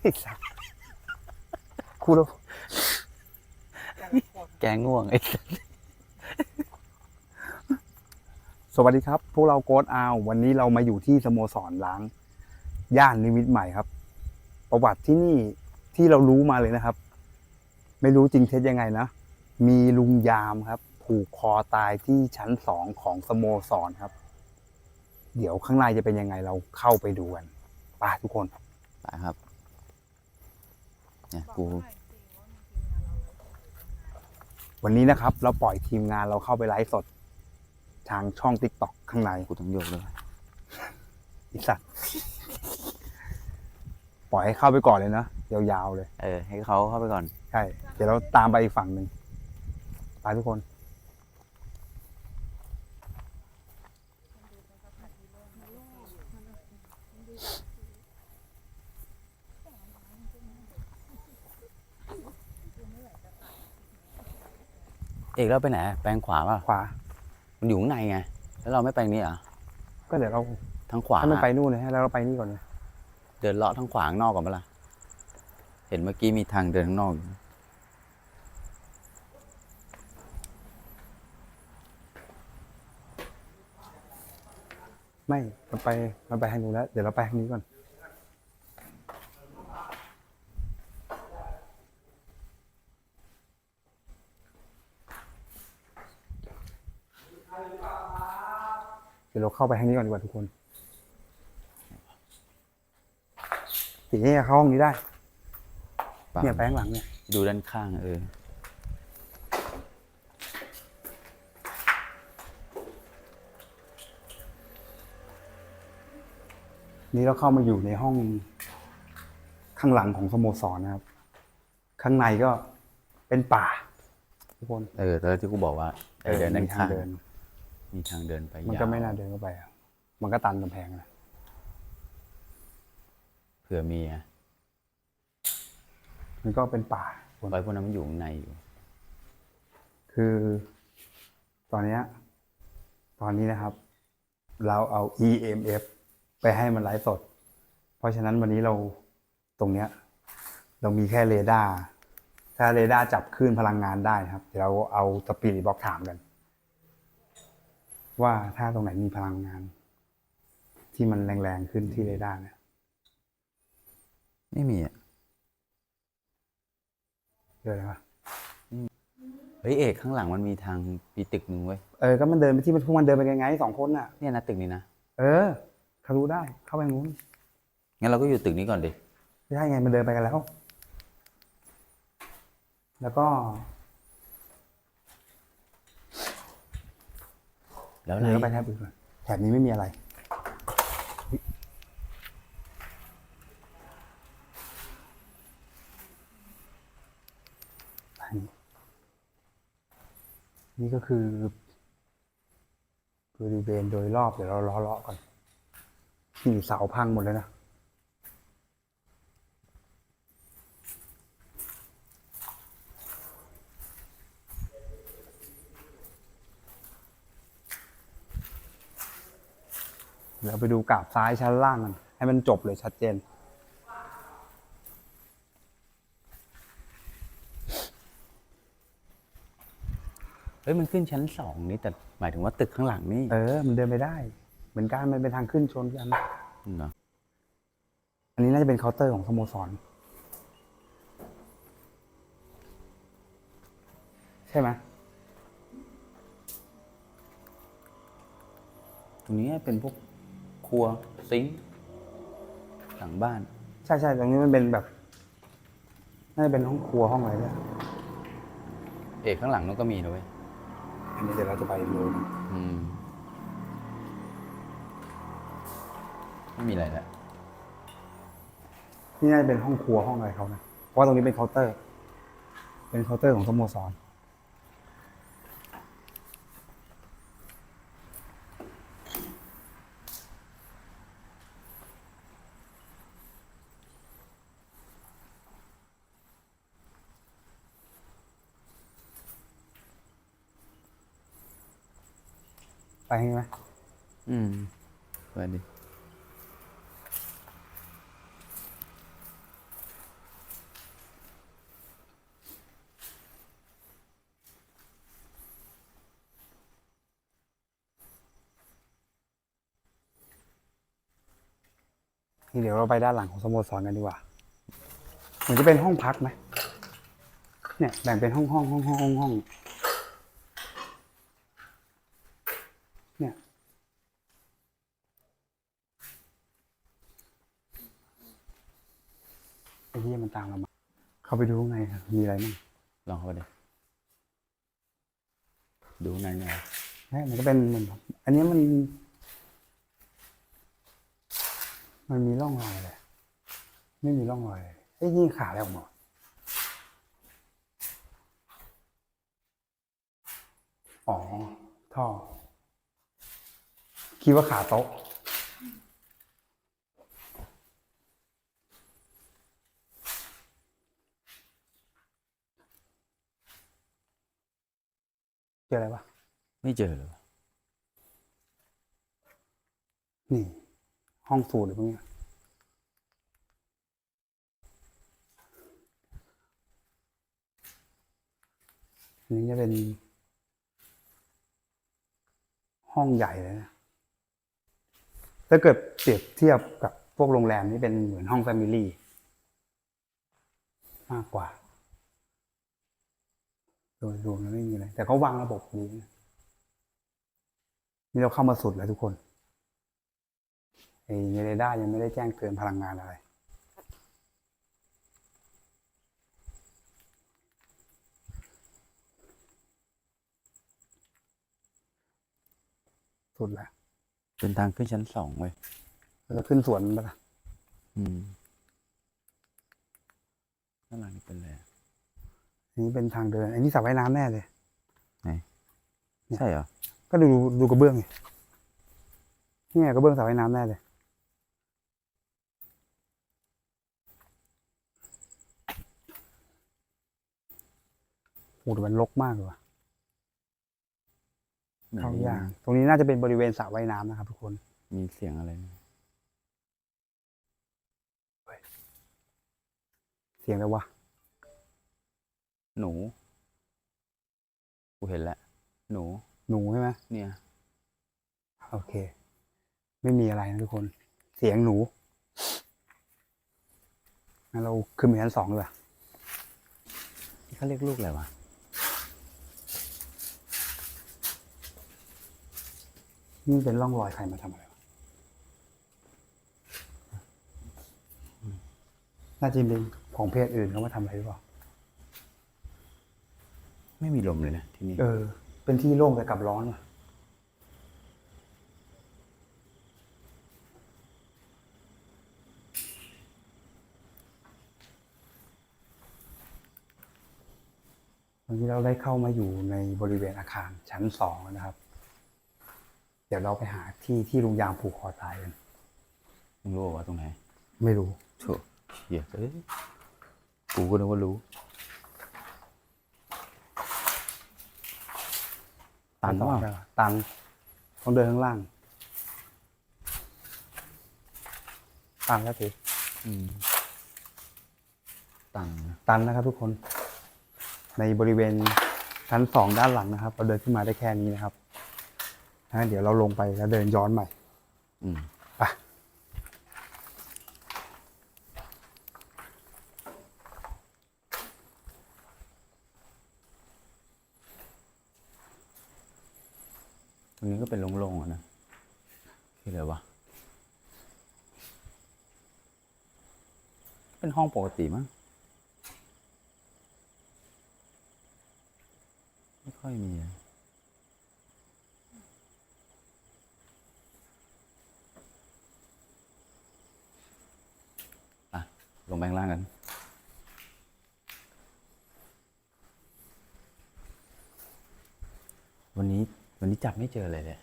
ไอ้สัสกูแล้วแกง่วงไอ้สวัสดีครับ พวกเราโกดอาววันนี้เรามาอยู่ที่สโมสรล้าง ย่านนิมิตใหม่ครับ ประวัติที่นี่ที่เรารู้มาเลยนะครับ ไม่รู้จริงเท็จยังไงนะ มีลุงยามครับ ผูกคอตายที่ชั้นสองของสโมสรครับ เดี๋ยวข้างในจะเป็นยังไงเราเข้าไปดูกันไปทุกคนไปครับ เนี่ยกู วันนี้นะครับ เราปล่อยทีมงานเราเข้าไปไลฟ์สด ทางช่องติ๊กต็อกข้างในกูต้องโยกเลยอีสัตว์ปล่อยให้เข้าไปก่อนเลยนะยาวๆเลย เออ ให้เขาเข้าไปก่อน ใช่ เดี๋ยวเราตามไปอีกฝั่งหนึ่งไปทุกคน เอกเราไปไหน แปลงขวาป่ะ ขวา มันอยู่ข้างในไง แล้วเราไม่ไปนี้เหรอ ก็เดี๋ยวเราทางขวาถ้ามันไปนู่นเลยให้แล้วเราไปนี่ก่อนเลยเดินเลาะทางขวาข้างนอกก่อนปะล่ะ เห็นเมื่อกี้มีทางเดินข้างนอกอยู่ไม่มันไปมันไปทางนู้นแล้ว เดี๋ยวเราไปทางนี้ก่อน เดี๋ยวเราเข้าไปทางนี้ก่อนดีกว่าทุกคนสีนี่เข้าห้องนี้ได้ป่ะเนี่ยไปข้างหลังเนี่ยดูด้านข้างเออ นี่เราเข้ามาอยู่ในห้องข้างหลังของสโมสรนะครับ ข้างในก็เป็นป่าทุกคน เออแล้วที่กูบอกว่าเออเดินด้านมีทาข้างงเดิน มีทางเดินไปมันยาวก็ไม่น่าเดินเข้าไปอะมันก็ตันกำแพงนะเผื่อมีอะมันก็เป็นป่าไว้พวกนั้นมันอยู่ข้างในอยู่ คือ ตอนเนี้ย ตอนนี้นะครับ เราเอา EMF ไปให้มันไลฟ์สด เพราะฉะนั้นวันนี้เราตรงเนี้ย เรามีแค่เรดาร์ถ้าเรดาร์จับคลื่นพลังงานได้นะครับ เดี๋ยวเราเอาสปีดบล็อกถามกัน ว่าถ้าตรงไหนมีพลังงาน ที่มันแรงๆขึ้นที่เรดาร์เนี่ยไม่มีอะเจออะไรปะเฮ้ยเอกข้างหลังมันมีทางปีตึกหนึ่งเว้ยเออก็มันเดินไปที่มันพวกมันเดินไปไงๆสองคนน่ะเนี่ยนะตึกนี้นะเออทะลุได้เข้าไปทางนู้นงั้นเราก็อยู่ตึกนี้ก่อนดิไม่ได้ไงมันเดินไปกันแล้ว แล้วก็ แล้วอะเดินเข้าไปไรแถบอื่นก่อนแถบนี้ไม่มีอะไรอุ๊ยอันนี้นี่ก็คือบริเวณโดยรอบเดี๋ยวเราล้อเลาะก่อนนี่เสาพังหมดเลยนะ เดี๋ยวไปดูกราบซ้ายชั้นล่างกัน ให้มันจบเลยชัดเจน เฮ้ยมันขึ้นชั้นสองนี่แต่หมายถึงว่าตึกข้างหลังนี่เออ มันเดินไปได้ เหมือนกันมันเป็นทางขึ้นชนกันเหรออันนี้น่าจะเป็นเคาน์เตอร์ของสโมสร ใช่ไหมตรงนี้เป็นพวก ครัวซิงค์หลังบ้าน ใช่ใช่ตรงนี้มันเป็นแบบน่าจะเป็นห้องครัวห้องอะไรเนี่ยเอกข้างหลังนู้นก็มีนะเว้ยอันนี้เดี๋ยวเราจะไปดูนะอืมไม่มีอะไรแล้วนี่น่าจะเป็นห้องครัวห้องอะไรเขานะเพราะว่าตรงนี้เป็นเคาน์เตอร์ เป็นเคาน์เตอร์ของสโมสร ไปไหมอืมไปดินี่เดี๋ยวเราไปด้านหลังของสโมสรกันดีกว่า เหมือนจะเป็นห้องพักไหมเนี่ยแบ่งเป็นห้องห้องห้องห้องห้อง ไอ้ที่มันตามเรามา เข้าไปดูข้างในครับมีอะไรบ้างลองเข้าไปดิดูในเนี่ยเฮ้ยมันก็เป็นเหมือนอันนี้มัน มันมีร่องรอยเลย ไม่มีร่องรอยเลยไอ้ยนี่ขาอะไรออกมาอ๋อท่อ คิดว่าขาโต๊ะ เจออะไรปะไม่เจอเลยวะนี่ ห้องสูตรหรือพวกเนี้ยอันนี้จะเป็น ห้องใหญ่เลยนะถ้าเกิดเปรียบเทียบกับพวกโรงแรมนี่เป็นเหมือนห้องแฟมิลี่มากกว่า โดยรวมแล้วไม่มีอะไร แต่เขาวางระบบดีนะนี่เราเข้ามาสุดแล้วทุกคนไอ้เรดาร์ยังไม่ได้แจ้งเตือนพลังงานอะไรสุดแล้วเป็นทางขึ้นชั้นสองเว้ยเราจะขึ้นสวนไปละอืมข้างหลังนี่เป็นอะไรอะอั นนี้เป็นทางเดิน อันนี้สระว่ายน้ำแน่เลย ใช่เหรอ ก็ดูดูกระเบื้องไงนี่ไงกระเบื้องสระว่ายน้ำแน่เลย โอ้แต่มันรกมากเลยว่ะเหมือนเข้าได้ยากยินตรงนี้น่าจะเป็นบริเวณสระว่ายน้ำนะครับทุกคน มีเสียงอะไรไหมเสียงอะไรวะ หนู กูเห็นแล้ว หนู หนูใช่ไหมเนี่ย โอเค ไม่มีอะไรนะทุกคน เสียงหนูงั้นเราขึ้นไปชั้นสองเลยนี่เขาเรียกลูกอะไรวะนี่เป็นร่องรอยใครมาทำอะไรวะน่าจะเป็นของเพศอื่นเขามาทำอะไรหรือเปล่า ไม่มีลมเลยนะที่นี่เออ เป็นที่โล่งแต่กลับร้อนว่ะวันนี้เราได้เข้ามาอยู่ในบริเวณอาคารชั้นสองแล้วนะครับ เดี๋ยวเราไปหาที่ที่ลุงยางผูกคอตายกันมึงรู้ว่าตรงไหน ไม่รู้โถเหี้ยเอ้ยกูก็นึกว่ารู้ ตันต่อว่าได้ปะตันต้องเดินข้างล่างตันแล้วสิอืมตันนะตันนะครับทุกคน ในบริเวณชั้นสองด้านหลังนะครับ เราเดินขึ้นมาได้แค่นี้นะครับงั้นเดี๋ยวเราลงไปแล้วเดินย้อนใหม่ อืม ตรงนี้ก็เป็นโล่งๆอะนะคืออะไรวะ เป็นห้องปกติมั้งไม่ค่อยมีอะอะลงแบงล่างกันวันนี้ วันนี้จับไม่เจอเลยเลย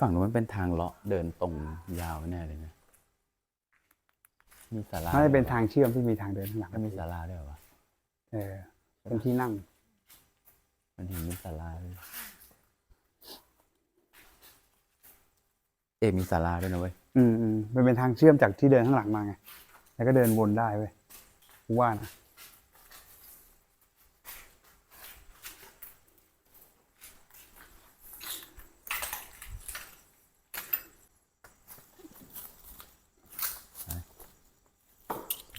ฝั่งนู้นมันเป็นทางเลาะเดินตรงยาวแน่เลยนะ มีศาลาน่าจะเป็นทางเชื่อมที่มีทางเดินข้างหลังแล้วมีศาลาด้วยเหรอวะเออเป็นที่นั่ง มันเห็นมีศาลาเลยเอกมีศาลาด้วยนะเว้ย อืมอืมมันเป็นทางเชื่อมจากที่เดินข้างหลังมาไง แล้วก็เดินวนได้เว้ยกูว่านะ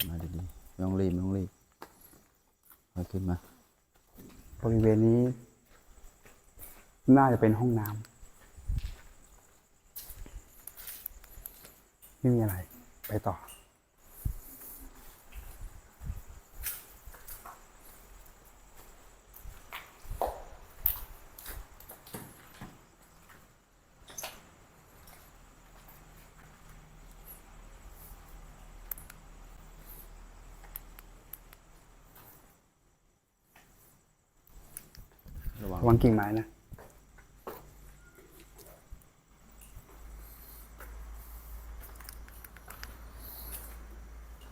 มาดีๆ ไม่ต้องรีบไม่ต้องรีบเอาขึ้นมา บริเวณนี้ น่าจะเป็นห้องน้ำไม่มีอะไร ไปต่อ วังระวังกิ่งไม้นะ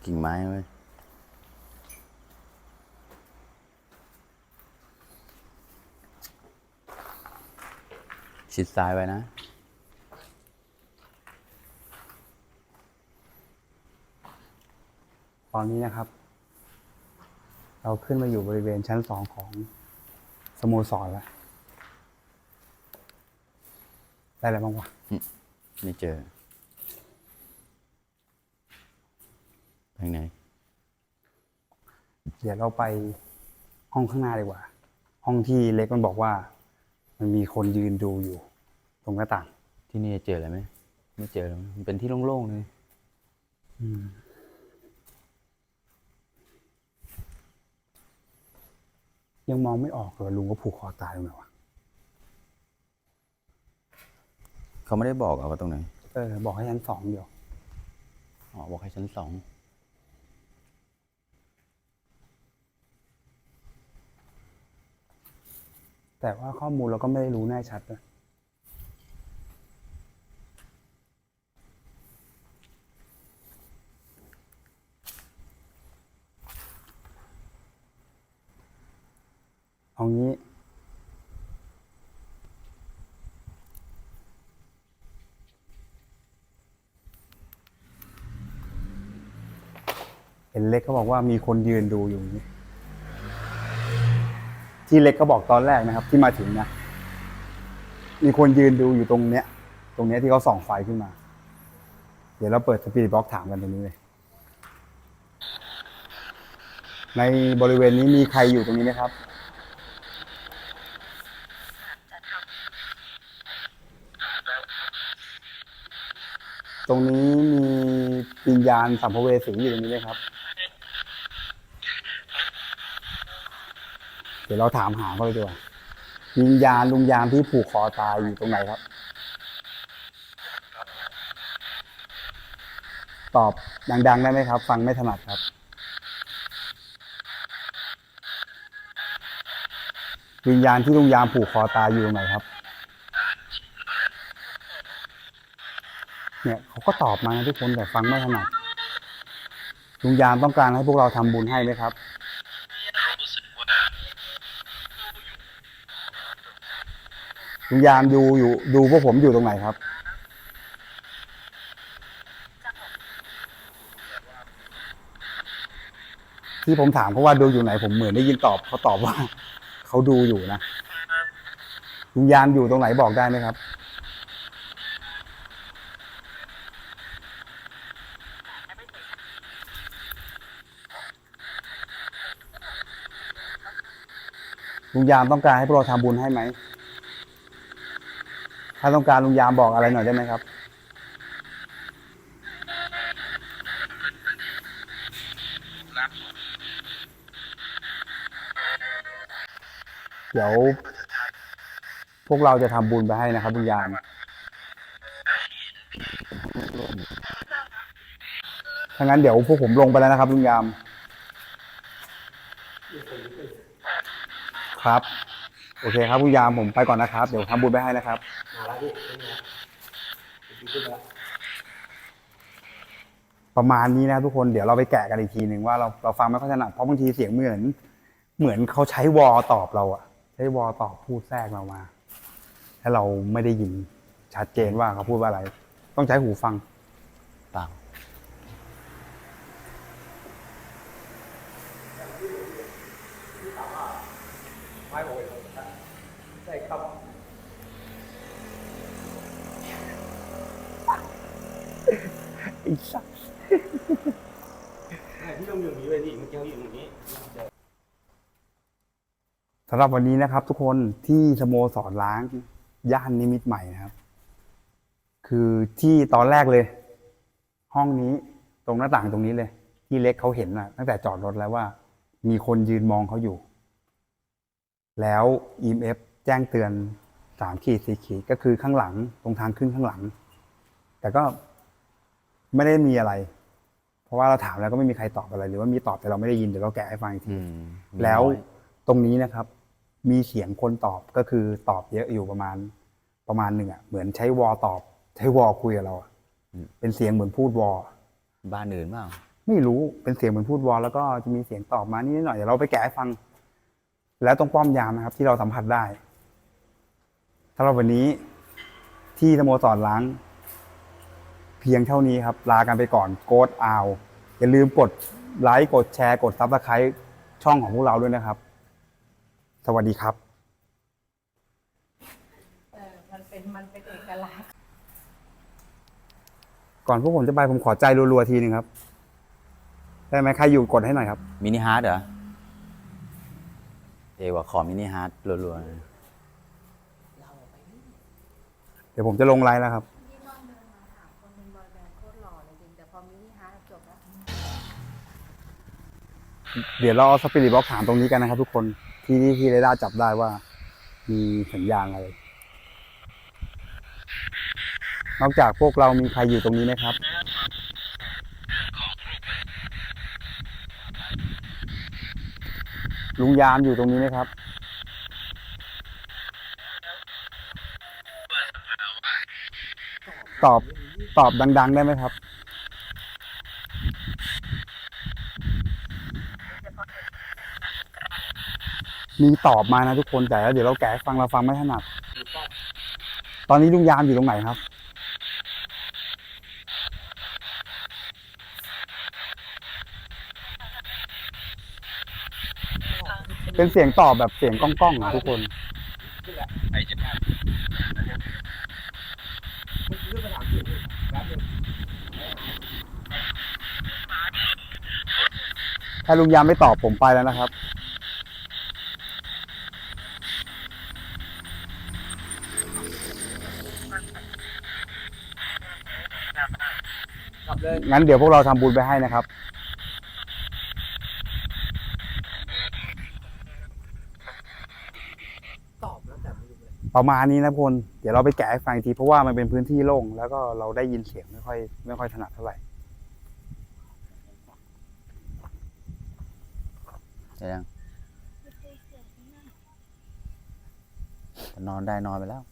กิ่งไม้เว้ยชิดซ้ายไว้นะ ตอนนี้นะครับ เราขึ้นมาอยู่บริเวณชั้นสองของ สโมสรแล้วได้อะไรบ้างวะไม่เจอทางไหน เดี๋ยวเราไปห้องข้างหน้าดีกว่า ห้องที่เล็กมันบอกว่า มันมีคนยืนดูอยู่ ตรงหน้าต่าง ที่นี่เจออะไรไหม ไม่เจอแล้วมันเป็นที่โล่งๆเลย ยังมองไม่ออกเลยลุงก็ผูกคอตายตรงไหนวะเขาไม่ได้บอกอะว่าตรงไหนเออบอกให้ชั้นสองเดียวอ๋อบอกให้ชั้นสองแต่ว่าข้อมูลเราก็ไม่ได้รู้แน่ชัดนะ เอางี้ เห็นเล็กก็บอกว่ามีคนยืนดูอยู่นี้ ที่เล็กก็บอกตอนแรกนะครับ ที่มาถึงนะมีคนยืนดูอยู่ตรงเนี้ย ตรงเนี้ยที่เขาส่องไฟขึ้นมา เดี๋ยวเราเปิดสปีดบล็อกถามกันตรงนี้เลย ในบริเวณนี้มีใครอยู่ตรงนี้ไหมครับ ตรงนี้มีวิญญาณสัมภเวสีอยู่ตรงนี้ไหมครับ เดี๋ยวเราถามหาเขาเลยดีกว่าวิญญาณลุงยามที่ผูกคอตายอยู่ตรงไหนครับ ตอบดังๆได้ไหมครับ ฟังไม่ถนัดครับ วิญญาณที่ลุงยามผูกคอตายอยู่ตรงไหนครับ เนี่ยเขาก็ตอบมานะทุกคนแต่ฟังไม่ถนัดลุงยามต้องการให้พวกเราทำบุญให้ไหมครับลุงยามดูอยู่ดูพวกผมอยู่ตรงไหนครับ ที่ผมถามเขาะว่าดูอยู่ไหนผมเหมือนได้ยินตอบเขาตอบว่า เขาดูอยู่นะลุงยามอยู่ตรงไหนบอกได้ไหมครับ ลุงยามต้องการให้พวกเราทำบุญให้ไหม ถ้าต้องการลุงยามบอกอะไรหน่อยได้ไหมครับเดี๋ยว พวกเราจะทำบุญไปให้นะครับลุงยาม ถ้างั้นเดี๋ยวพวกผมลงไปแล้วนะครับลุงยาม ครับ โอเคครับลุงยามผมไปก่อนนะครับ เดี๋ยวทำบุญไปให้นะครับประมาณนี้นะทุกคนเดี๋ยวเราไปแกะกันอีกทีหนึ่งว่าเราเราฟังไม่ค่อยถนัดเพราะบางทีเสียงเหมือน เหมือนเขาใช้วอลตอบเราอะใช้วอลตอบพูดแทรกเรามาถ้าเราไม่ได้ยินชัดเจนว่าเขาพูดว่าอะไร ต้องใช้หูฟังเปล่ ไอ้สัสพี่ต้องอยู่อย่างนี้เลยดิเมื่อกี้เขาอยู่อย่างนี้ สำหรับวันนี้นะครับ ทุกคนที่สโมสรล้างย่านนิมิตใหม่นะครับ คือที่ตอนแรกเลย ห้องนี้ตรงหน้าต่างตรงนี้เลย ที่เล็กเขาเห็นนะตั้งแต่จอดรถแล้วว่า มีคนยืนมองเขาอยู่ แล้ว EMF แจ้งเตือนสามขีดสี่ขีดก็คือข้างหลังตรงทางขึ้นข้างหลัง แต่ก็ ไม่ได้มีอะไร เพราะว่าเราถามแล้วก็ไม่มีใครตอบอะไรหรือว่ามีตอบแต่เราไม่ได้ยินเดี๋ยวเราแกะให้ฟังอีกทีอืมมีแล้วน้อยตรงนี้นะครับ มีเสียงคนตอบก็คือตอบเยอะอยู่ประมาณประมาณหนึ่งอะเหมือนใช้วอตอบ ใช้วอคุยกับเราอะเป็นเสียงเหมือนพูดวอบ้านอื่นเปล่าไม่รู้เป็นเสียงเหมือนพูดวอลแล้วก็จะมีเสียงตอบมานิดหน่อยเดี๋ยวเราไปแกะให้ฟัง แล้วตรงป้อมยามนะครับ ที่เราสัมผัสได้สำหรับวันนี้ที่สโมสรล้างเพียงเท่านี้ครับ ลากันไปก่อนโกดอาวอย่าลืมกดไลค์กดแชร์กดซับสไครต์ช่องของพวกเราด้วยนะครับ สวัสดีครับ เออมันเป็นมันเป็นเอกลักษณ์ก่อนพวกผมจะไปผมขอใจรัวๆทีหนึ่งครับได้ไหมใครอยู่กดให้หน่อยครับ มินิฮาร์ดเหรอเอว่าขอมินิฮาร์ดรัวๆนะเดี๋ยวผมจะลงไลน์แล้วครับ เดี๋ยวเราเอาสปิริตบ็อกถามตรงนี้กันนะครับ ทุกคนที่ที่ที่เรดาร์จับได้ว่า มีสัญญาณอะไร นอกจากพวกเรามีใครอยู่ตรงนี้ไหมครับ ลุงยามอยู่ตรงนี้ไหมครับ ตอบตอบดัง ๆ ได้ไหมครับ มีตอบมานะทุกคนแต่เดี๋ยวเราแกะฟังเราฟังไม่ถนัด ตอนนี้ลุงยามอยู่ตรงไหนครับ เป็นเสียงตอบแบบเสียงก้องๆนะทุกคนถ้าลุงยามไม่ตอบผมไปแล้วนะครับ เลยงั้นเดี๋ยวพวกเราทำบุญไปให้นะครับ ตอบแล้วแต่ไม่รู้เลยประมาณนี้นะทุกคนเดี๋ยวเราไปแกะให้ฟังอีกทีเพราะว่ามันเป็นพื้นที่โล่งแล้วก็เราได้ยินเสียงไม่ค่อยไม่ค่อยถนัดเท่าไหร่ได้ยังนอนได้นอนไปแล้ว